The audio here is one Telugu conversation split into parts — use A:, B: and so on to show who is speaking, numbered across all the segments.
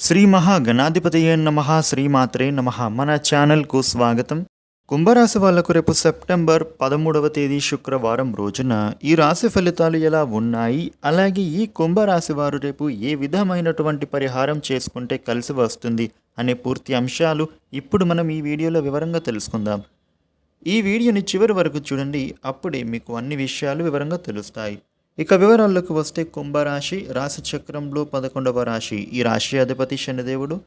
A: శ్రీ మహాగణాధిపతయే నమ శ్రీమాత్రే నమ. మన ఛానల్కు స్వాగతం. కుంభరాశి వాళ్ళకు రేపు సెప్టెంబర్ పదమూడవ తేదీ శుక్రవారం రోజున ఈ రాశి ఫలితాలు ఎలా ఉన్నాయి? అలాగే ఈ కుంభరాశి వారు రేపు ఏ విధమైనటువంటి పరిహారం చేసుకుంటే కలిసి వస్తుంది అనే పూర్తి అంశాలు ఇప్పుడు మనం ఈ వీడియోలో వివరంగా తెలుసుకుందాం. ఈ వీడియోని చివరి వరకు చూడండి అప్పుడే మీకు అన్ని విషయాలు వివరంగా తెలుస్తాయి. ఇక వివరాల్లోకి వస్తే కుంభరాశి రాశి చక్రంలో పదకొండవ రాశి. ఈ రాశి అధిపతి శనిదేవుడు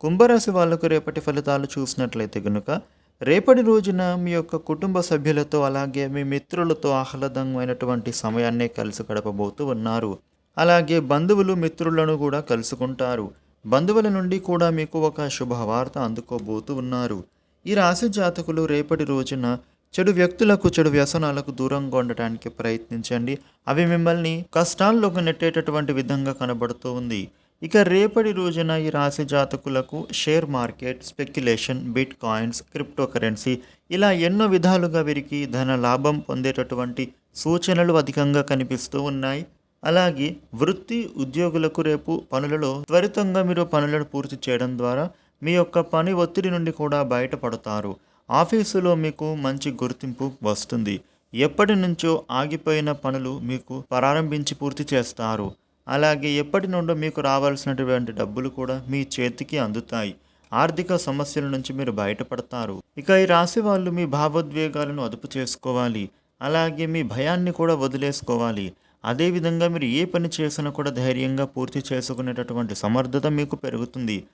A: కుంభరాశి వాళ్ళకు రేపటి ఫలితాలు చూసినట్లయితే గనుక రేపటి రోజున మీ యొక్క కుటుంబ సభ్యులతో అలాగే మీ మిత్రులతో ఆహ్లాదమైనటువంటి సమయాన్నే కలిసి గడపబోతూ ఉన్నారు. అలాగే బంధువులు మిత్రులను కూడా కలుసుకుంటారు. బంధువుల నుండి కూడా మీకు ఒక శుభవార్త అందుకోబోతూ ఉన్నారు. ఈ రాశి జాతకులు రేపటి రోజున చెడు వ్యక్తులకు చెడు వ్యసనాలకు దూరంగా ఉండటానికి ప్రయత్నించండి. అవి మిమ్మల్ని కష్టాల్లోకి నెట్టేటటువంటి విధంగా కనబడుతూ ఉంది. ఇక రేపటి రోజున ఈ రాశి జాతకులకు share market speculation bitcoins cryptocurrency ఇలా ఎన్నో విధాలుగా వీరికి ధన లాభం పొందేటటువంటి సూచనలు అధికంగా కనిపిస్తూ ఉన్నాయి. అలాగే వృత్తి ఉద్యోగులకు రేపు పనులలో త్వరితంగా మీరు పనులను పూర్తి చేయడం ద్వారా మీ యొక్క పని ఒత్తిడి నుండి కూడా బయటపడతారు. ఆఫీసులో మీకు మంచి గుర్తింపు వస్తుంది. ఎప్పటి నుంచో ఆగిపోయిన పనులు మీకు ప్రారంభించి పూర్తి చేస్తారు. అలాగే ఎప్పటి నుండో మీకు రావాల్సినటువంటి డబ్బులు కూడా మీ చేతికి అందుతాయి. ఆర్థిక సమస్యల నుంచి మీరు బయటపడతారు. ఇక ఈ రాశి వాళ్ళు మీ భావోద్వేగాలను అదుపు చేసుకోవాలి. అలాగే మీ భయాన్ని కూడా వదిలేసుకోవాలి. అదేవిధంగా మీరు ఏ పని చేసినా కూడా ధైర్యంగా పూర్తి చేసుకునేటటువంటి సమర్థత మీకు పెరుగుతుంది.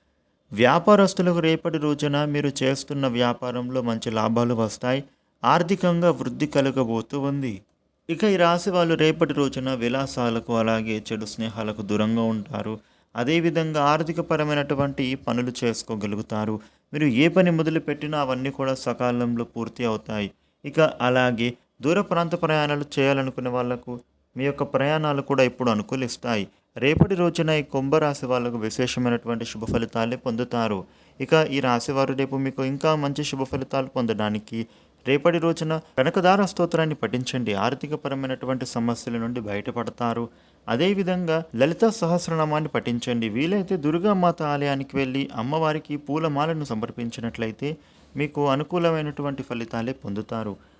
A: వ్యాపారస్తులకు రేపటి రోజున మీరు చేస్తున్న వ్యాపారంలో మంచి లాభాలు వస్తాయి ఆర్థికంగా వృద్ధి కలగబోతూ ఉంది. ఇక ఈ రాశి వాళ్ళు రేపటి రోజున విలాసాలకు అలాగే చెడు స్నేహాలకు దూరంగా ఉంటారు. అదేవిధంగా ఆర్థికపరమైనటువంటి పనులు చేసుకోగలుగుతారు. మీరు ఏ పని మొదలుపెట్టినా అవన్నీ కూడా సకాలంలో పూర్తి అవుతాయి. ఇక అలాగే దూర ప్రాంత ప్రయాణాలు చేయాలనుకునే వాళ్ళకు మీ యొక్క ప్రయాణాలు కూడా ఇప్పుడు అనుకూలిస్తాయి. రేపటి రోజున ఈ కుంభరాశి వాళ్ళకు విశేషమైనటువంటి శుభ ఫలితాలే పొందుతారు. ఇక ఈ రాశి వారు రేపు మీకు ఇంకా మంచి శుభ ఫలితాలు పొందడానికి రేపటి రోజున కనకదార స్తోత్రాన్ని పఠించండి. ఆర్థికపరమైనటువంటి సమస్యల నుండి బయటపడతారు. అదేవిధంగా లలిత సహస్రనామాన్ని పఠించండి. వీలైతే దుర్గామాత ఆలయానికి వెళ్ళి అమ్మవారికి పూలమాలను సమర్పించినట్లయితే మీకు అనుకూలమైనటువంటి ఫలితాలే పొందుతారు.